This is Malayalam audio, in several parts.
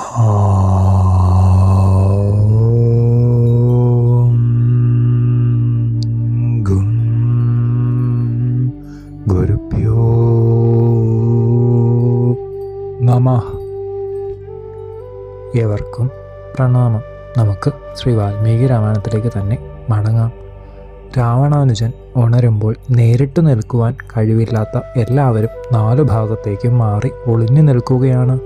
നമ. ഏവർക്കും പ്രണാമം. നമുക്ക് ശ്രീ വാൽമീകി രാമായണത്തിലേക്ക് തന്നെ മടങ്ങാം. രാവണാനുജൻ ഉണരുമ്പോൾ നേരിട്ട് നിൽക്കുവാൻ കഴിവില്ലാത്ത എല്ലാവരും നാലു ഭാഗത്തേക്കും മാറി ഒളിഞ്ഞു നിൽക്കുകയാണ്.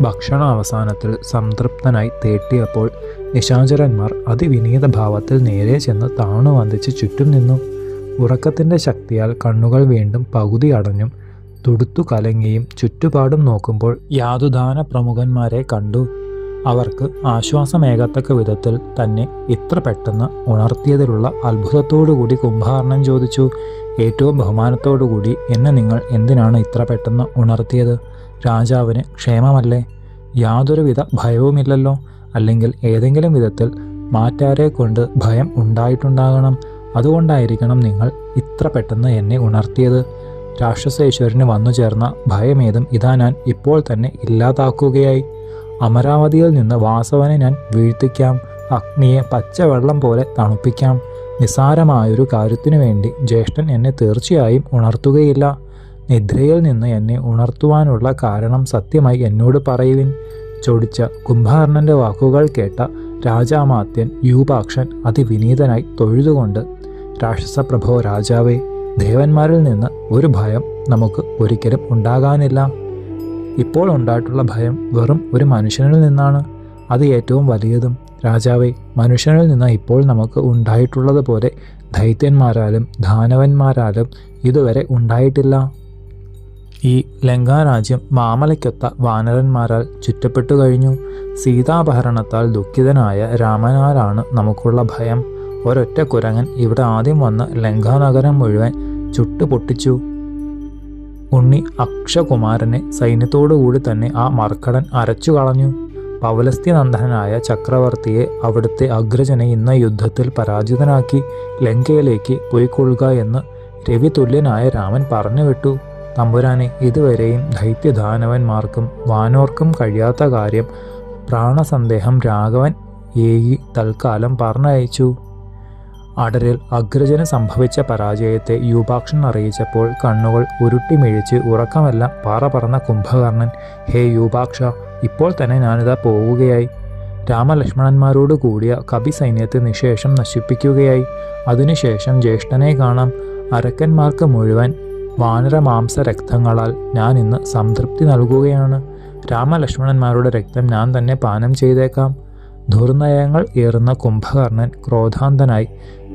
ഭക്ഷണ അവസാനത്തിൽ സംതൃപ്തനായി തേട്ടിയപ്പോൾ നിശാചരന്മാർ അതിവിനീത ഭാവത്തിൽ നേരെ ചെന്ന് താണു വന്ദിച്ച് ചുറ്റും നിന്നു. ഉറക്കത്തിന്റെ ശക്തിയാൽ കണ്ണുകൾ വീണ്ടും പകുതി അടഞ്ഞും തുടുത്തു കലങ്ങിയും ചുറ്റുപാടും നോക്കുമ്പോൾ യാതുദാന പ്രമുഖന്മാരെ കണ്ടു. അവർക്ക് ആശ്വാസമേകത്തക്ക വിധത്തിൽ തന്നെ ഇത്ര പെട്ടെന്ന് ഉണർത്തിയതിലുള്ള അത്ഭുതത്തോടുകൂടി കുംഭകർണൻ ചോദിച്ചു ഏറ്റവും ബഹുമാനത്തോടുകൂടി എന്നെ നിങ്ങൾ എന്തിനാണ് ഇത്ര പെട്ടെന്ന് ഉണർത്തിയത്? രാജാവിന് ക്ഷേമമല്ലേ? യാതൊരുവിധ ഭയവുമില്ലല്ലോ. അല്ലെങ്കിൽ ഏതെങ്കിലും വിധത്തിൽ മാറ്റാരെ കൊണ്ട് ഭയം ഉണ്ടായിട്ടുണ്ടാകണം. അതുകൊണ്ടായിരിക്കണം നിങ്ങൾ ഇത്ര പെട്ടെന്ന് എന്നെ ഉണർത്തിയത്. രാക്ഷസേശ്വരന് വന്നു ചേർന്ന ഭയമേതും ഇതാ ഞാൻ ഇപ്പോൾ തന്നെ ഇല്ലാതാക്കുകയായി. അമരാവതിയിൽ നിന്ന് വാസവനെ ഞാൻ വീഴ്ത്തിക്കാം. അഗ്നിയെ പച്ചവെള്ളം പോലെ തണുപ്പിക്കാം. നിസ്സാരമായൊരു കാര്യത്തിനു വേണ്ടി ജ്യേഷ്ഠൻ എന്നെ തീർച്ചയായും ഉണർത്തുകയില്ല. നിദ്രയിൽ നിന്ന് എന്നെ ഉണർത്തുവാനുള്ള കാരണം സത്യമായി എന്നോട് പറയുവിൻ ചോദിച്ച കുംഭകർണന്റെ വാക്കുകൾ കേട്ട രാജാമാത്യൻ യൂപാക്ഷൻ അതിവിനീതനായി തൊഴുതുകൊണ്ട് രാക്ഷസപ്രഭോ രാജാവേ ദേവന്മാരിൽ നിന്ന് ഒരു ഭയം നമുക്ക് ഒരിക്കലും ഉണ്ടാകാനില്ല. ഇപ്പോൾ ഉണ്ടായിട്ടുള്ള ഭയം വെറും ഒരു മനുഷ്യനിൽ നിന്നാണ്. അത് ഏറ്റവും വലിയതും. രാജാവേ മനുഷ്യനിൽ നിന്ന് ഇപ്പോൾ നമുക്ക് ഉണ്ടായിട്ടുള്ളതുപോലെ ദൈത്യന്മാരാലും ദാനവന്മാരാലും ഇതുവരെ ഉണ്ടായിട്ടില്ല. ഈ ലങ്കാരാജ്യം മാമലയ്ക്കൊത്ത വാനരന്മാരാൽ ചുറ്റപ്പെട്ടു കഴിഞ്ഞു. സീതാപഹരണത്താൽ ദുഃഖിതനായ രാമനാരാണ് നമുക്കുള്ള ഭയം. ഒരൊറ്റ കുരങ്ങൻ ഇവിടെ ആദ്യം വന്ന് ലങ്കാനഗരം മുഴുവൻ ചുട്ടുപൊട്ടിച്ചു. ഉണ്ണി അക്ഷകുമാരനെ സൈന്യത്തോടുകൂടി തന്നെ ആ മർക്കടൻ അരച്ചു കളഞ്ഞു പൗലസ്ത്യനന്ദനായ ചക്രവർത്തിയെ അവിടുത്തെ അഗ്രജനെ ഇന്ന യുദ്ധത്തിൽ പരാജിതനാക്കി ലങ്കയിലേക്ക് പോയിക്കൊള്ളുക എന്ന് രവിതുല്യനായ രാമൻ പറഞ്ഞു പറഞ്ഞുവിട്ടു. തമ്പുരാനെ ഇതുവരെയും ദൈത്യദാനവന്മാർക്കും വാനോർക്കും കഴിയാത്ത കാര്യം പ്രാണസന്ദേഹം രാഘവൻ ഏകി തൽക്കാലം പറഞ്ഞയച്ചു. അടരിൽ അഗ്രജന് സംഭവിച്ച പരാജയത്തെ യൂപാക്ഷൻ അറിയിച്ചപ്പോൾ കണ്ണുകൾ ഉരുട്ടിമിഴിച്ച് ഉറക്കമെല്ലാം പാറ പറന്ന കുംഭകർണൻ ഹേ യൂപാക്ഷ ഇപ്പോൾ തന്നെ ഞാനിതാ പോവുകയായി. രാമലക്ഷ്മണന്മാരോട് കൂടിയ കവി സൈന്യത്തെ നിശേഷം നശിപ്പിക്കുകയായി. അതിനുശേഷം ജ്യേഷ്ഠനെ കാണാം. അരക്കന്മാർക്ക് മുഴുവൻ വാനരമാംസ രക്തങ്ങളാൽ ഞാൻ ഇന്ന് സംതൃപ്തി നൽകുകയാണ്. രാമലക്ഷ്മണന്മാരുടെ രക്തം ഞാൻ തന്നെ പാനം ചെയ്തേക്കാം. ദുർനയങ്ങൾ ഏറുന്ന കുംഭകർണൻ ക്രോധാന്തനായി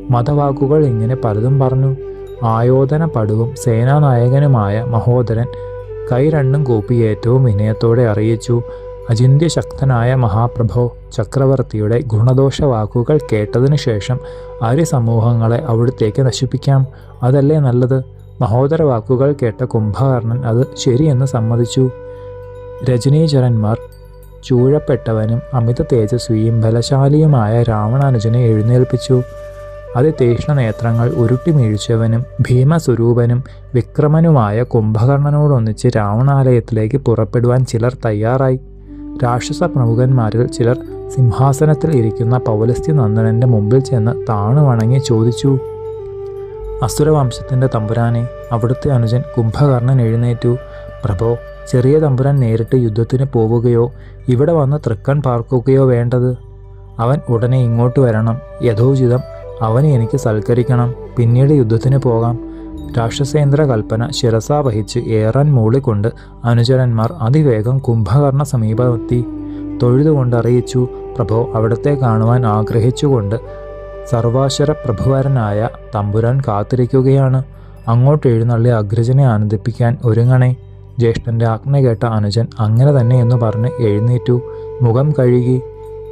മതവാക്കുകൾ ഇങ്ങനെ പലതും പറഞ്ഞു. ആയോധന പടുവും സേനാനായകനുമായ മഹോദരൻ കൈ രണ്ടും കൂപ്പി ഏറ്റവും വിനയത്തോടെ അറിയിച്ചു. അചിന്ത്യശക്തനായ മഹാപ്രഭോ ചക്രവർത്തിയുടെ ഗുണദോഷ വാക്കുകൾ കേട്ടതിനു ശേഷം ആര്യസമൂഹങ്ങളെ അവിടുത്തേക്ക് നശിപ്പിക്കാം. അതല്ലേ നല്ലത്? മഹോദര വാക്കുകൾ കേട്ട കുംഭകർണൻ അത് ശരിയെന്ന് സമ്മതിച്ചു. രജനീചരന്മാർ ചൂഴപ്പെട്ടവനും അമിത തേജസ്വിയും ബലശാലിയുമായ രാവണാനുജനെ എഴുന്നേൽപ്പിച്ചു. അതിതീക്ഷ്ണ നേത്രങ്ങൾ ഉരുട്ടിമീഴ്ചവനും ഭീമസ്വരൂപനും വിക്രമനുമായ കുംഭകർണനോടൊന്നിച്ച് രാവണാലയത്തിലേക്ക് പുറപ്പെടുവാൻ ചിലർ തയ്യാറായി. രാക്ഷസ പ്രമുഖന്മാരിൽ ചിലർ സിംഹാസനത്തിൽ ഇരിക്കുന്ന പൗലസ്ത്യ നന്ദനന്റെ മുമ്പിൽ ചെന്ന് താണു വണങ്ങി ചോദിച്ചു അസുരവംശത്തിന്റെ തമ്പുരാനെ അവിടുത്തെ അനുജൻ കുംഭകർണൻ എഴുന്നേറ്റു. പ്രഭോ ചെറിയ തമ്പുരാൻ നേരിട്ട് യുദ്ധത്തിന് പോവുകയോ ഇവിടെ വന്ന് തൃക്കൺ പാർക്കുകയോ വേണ്ടത്? അവൻ ഉടനെ ഇങ്ങോട്ട് വരണം. യഥോചിതം അവനെ എനിക്ക് സൽക്കരിക്കണം. പിന്നീട് യുദ്ധത്തിന് പോകാം. രാക്ഷസേന്ദ്ര കൽപ്പന ശിരസാ വഹിച്ച് ഏറാൻ മൂളിക്കൊണ്ട് അനുചരന്മാർ അതിവേഗം കുംഭകർണ സമീപമെത്തി. തൊഴുതുകൊണ്ട് അറിയിച്ചു പ്രഭോ അവിടത്തെ കാണുവാൻ ആഗ്രഹിച്ചുകൊണ്ട് സർവാശ്വര പ്രഭുവരനായ തമ്പുരാൻ കാത്തിരിക്കുകയാണ്. അങ്ങോട്ട് എഴുന്നള്ളി അഗ്രജനെ ആനന്ദിപ്പിക്കാൻ ഒരുങ്ങണേ. ജ്യേഷ്ഠന്റെ ആജ്ഞ കേട്ട അനുജൻ അങ്ങനെ തന്നെ എന്ന് പറഞ്ഞ് എഴുന്നേറ്റു. മുഖം കഴുകി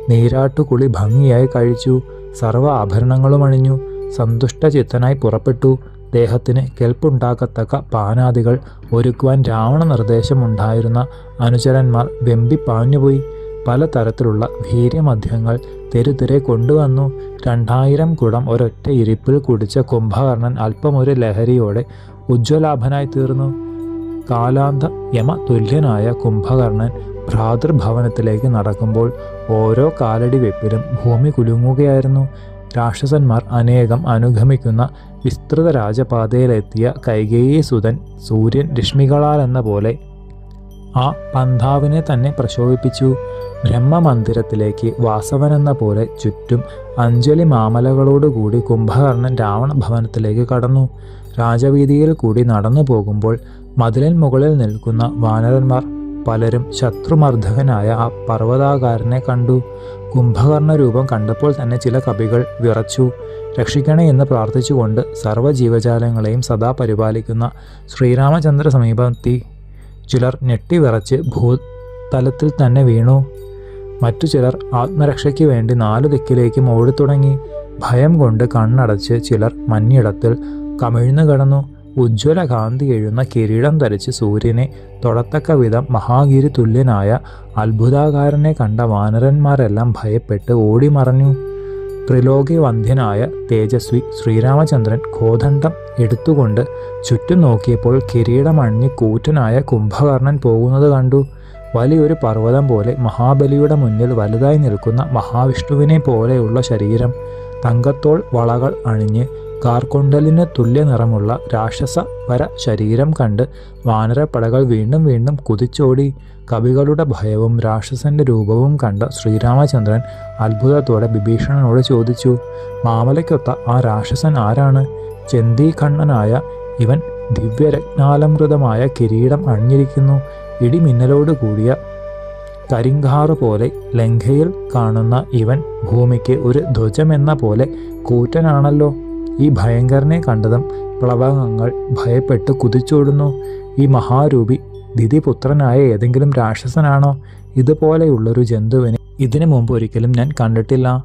നീരാട്ടുകുളി ഭംഗിയായി കഴിച്ചു. സർവ ആഭരണങ്ങളും അണിഞ്ഞു. സന്തുഷ്ടചിത്തനായി പുറപ്പെട്ടു. ദേഹത്തിന് കെൽപ്പുണ്ടാക്കത്തക്ക പാനാദികൾ ഒരുക്കുവാൻ രാവണ നിർദ്ദേശമുണ്ടായിരുന്ന അനുചരന്മാർ വെമ്പി പാഞ്ഞുപോയി പലതരത്തിലുള്ള വീര്യമദ്യങ്ങൾ തെരുതെരെ കൊണ്ടുവന്നു. രണ്ടായിരം കുടം ഒരൊറ്റ ഇരിപ്പിൽ കുടിച്ച കുംഭകർണൻ അല്പം ഒരു ലഹരിയോടെ ഉജ്ജ്വലാഭനായി തീർന്നു. കാലാന്ത യമ തുല്യനായ കുംഭകർണൻ ഭ്രാതൃഭവനത്തിലേക്ക് നടക്കുമ്പോൾ ഓരോ കാലടി വെപ്പിലും ഭൂമി കുലുങ്ങുകയായിരുന്നു. രാക്ഷസന്മാർ അനേകം അനുഗമിക്കുന്ന വിസ്തൃത രാജപാതയിലെത്തിയ കൈകേയി സുതൻ സൂര്യൻ രശ്മികളാലെന്ന പോലെ ആ പന്ഥാവിനെ തന്നെ പ്രശോഭിപ്പിച്ചു. ബ്രഹ്മമന്ദിരത്തിലേക്ക് വാസവനെന്ന പോലെ ചുറ്റും അഞ്ജലി മാമലകളോടുകൂടി കുംഭകർണൻ രാവണ ഭവനത്തിലേക്ക് കടന്നു. രാജവീതിയിൽ കൂടി നടന്നു പോകുമ്പോൾ മതിലിൻ മുകളിൽ നിൽക്കുന്ന വാനരന്മാർ പലരും ശത്രുമർദ്ധകനായ ആ പർവതാകാരനെ കണ്ടു. കുംഭകർണ രൂപം കണ്ടപ്പോൾ തന്നെ ചില കവികൾ വിറച്ചു. രക്ഷിക്കണേ എന്ന് പ്രാർത്ഥിച്ചുകൊണ്ട് സർവ ജീവജാലങ്ങളെയും സദാ പരിപാലിക്കുന്ന ശ്രീരാമചന്ദ്ര സമീപത്തി ചിലർ ഞെട്ടിവിറച്ച് ഭൂതലത്തിൽ തന്നെ വീണു. മറ്റു ചിലർ ആത്മരക്ഷയ്ക്ക് വേണ്ടി നാലു ദിക്കിലേക്കും ഓടിത്തുടങ്ങി ഭയം കൊണ്ട് കണ്ണടച്ച് ചിലർ മഞ്ഞിടത്തിൽ കമിഴ്ന്നു കിടന്നു. ഉജ്ജ്വല കാന്തി എഴുന്ന കിരീടം ധരിച്ച് സൂര്യനെ തൊടത്തക്ക വിധം മഹാഗിരി തുല്യനായ അത്ഭുതാകാരനെ കണ്ട വാനരന്മാരെല്ലാം ഭയപ്പെട്ട് ഓടിമറഞ്ഞു. ത്രിലോകി വന്ധ്യനായ തേജസ്വി ശ്രീരാമചന്ദ്രൻ കോദണ്ഡം എടുത്തുകൊണ്ട് ചുറ്റും നോക്കിയപ്പോൾ കിരീടമണിഞ്ഞ് കൂറ്റനായ കുംഭകർണൻ പോകുന്നത് കണ്ടു. വലിയൊരു പർവതം പോലെ മഹാബലിയുടെ മുന്നിൽ വലുതായി നിൽക്കുന്ന മഹാവിഷ്ണുവിനെ പോലെയുള്ള ശരീരം. തങ്കത്തോൾ വളകൾ അണിഞ്ഞ് കാർക്കൊണ്ടലിന് തുല്യ നിറമുള്ള രാക്ഷസ പര ശരീരം കണ്ട് വാനരപ്പടകൾ വീണ്ടും വീണ്ടും കുതിച്ചോടി. കവികളുടെ ഭയവും രാക്ഷസന്റെ രൂപവും കണ്ട ശ്രീരാമചന്ദ്രൻ അത്ഭുതത്തോടെ വിഭീഷണനോട് ചോദിച്ചു മാമലയ്ക്കൊത്ത ആ രാക്ഷസൻ ആരാണ്? ചെന്തീകണ്ണനായ ഇവൻ ദിവ്യരത്നാലമൃതമായ കിരീടം അണിഞ്ഞിരിക്കുന്നു. ഇടിമിന്നലോട് കൂടിയ കരിങ്കാറ് പോലെ ലങ്കയിൽ കാണുന്ന ഇവൻ ഭൂമിക്ക് ഒരു ധ്വജമെന്ന പോലെ കൂറ്റനാണല്ലോ. ഈ ഭയങ്കരനെ കണ്ടതും പ്ലവകങ്ങൾ ഭയപ്പെട്ട് കുതിച്ചോടുന്നു. ഈ മഹാരൂപി ദിതിപുത്രനായ ഏതെങ്കിലും രാക്ഷസനാണോ? ഇതുപോലെയുള്ളൊരു ജന്തുവിനെ ഇതിനു മുമ്പ് ഒരിക്കലും ഞാൻ കണ്ടിട്ടില്ല.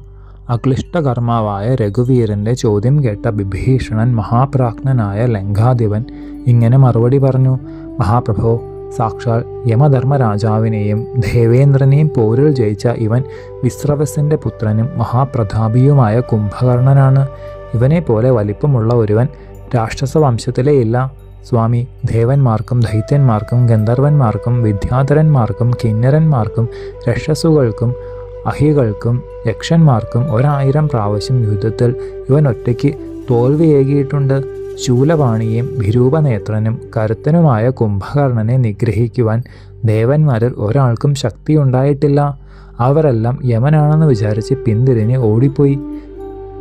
അക്ലിഷ്ടകർമാവായ രഘുവീരന്റെ ചോദ്യം കേട്ട വിഭീഷണൻ മഹാപ്രാജ്ഞനായ ലങ്കാധിപൻ ഇങ്ങനെ മറുപടി പറഞ്ഞു. മഹാപ്രഭോ സാക്ഷാൽ യമധർമ്മരാജാവിനെയും ദേവേന്ദ്രനെയും പോരിൽ ജയിച്ച ഇവൻ വിശ്രവസിന്റെ പുത്രനും മഹാപ്രതാപിയുമായ കുംഭകർണനാണ്. ഇവനെ പോലെ വലിപ്പമുള്ള ഒരുവൻ രാക്ഷസ വംശത്തിലേ ഇല്ല സ്വാമി ദേവന്മാർക്കും ദൈത്യന്മാർക്കും ഗന്ധർവന്മാർക്കും വിദ്യാധരന്മാർക്കും കിന്നരന്മാർക്കും രക്ഷസുകൾക്കും അഹികൾക്കും യക്ഷന്മാർക്കും ഒരായിരം പ്രാവശ്യം യുദ്ധത്തിൽ ഇവൻ ഒറ്റയ്ക്ക് തോൽവിയേകിയിട്ടുണ്ട്. ശൂലപാണിയും വിരൂപനേത്രനും കരുത്തനുമായ കുംഭകർണനെ നിഗ്രഹിക്കുവാൻ ദേവന്മാരിൽ ഒരാൾക്കും ശക്തിയുണ്ടായിട്ടില്ല. അവരെല്ലാം യമനാണെന്ന് വിചാരിച്ച് പിന്തിരിഞ്ഞ് ഓടിപ്പോയി.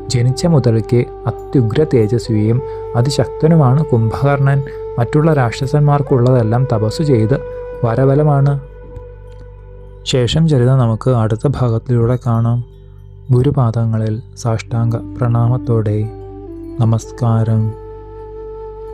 ജനിച്ച മുതൽക്ക് അത്യുഗ്ര തേജസ്വിയും അതിശക്തനുമാണ് കുംഭകർണൻ. മറ്റുള്ള രാക്ഷസന്മാർക്കുള്ളതെല്ലാം തപസ്സു ചെയ്ത് വരബലമാണ്. ശേഷം ചരിത നമുക്ക് അടുത്ത ഭാഗത്തിലൂടെ കാണാം. ഗുരുപാദങ്ങളിൽ സാഷ്ടാംഗ പ്രണാമത്തോടെ. നമസ്കാരം.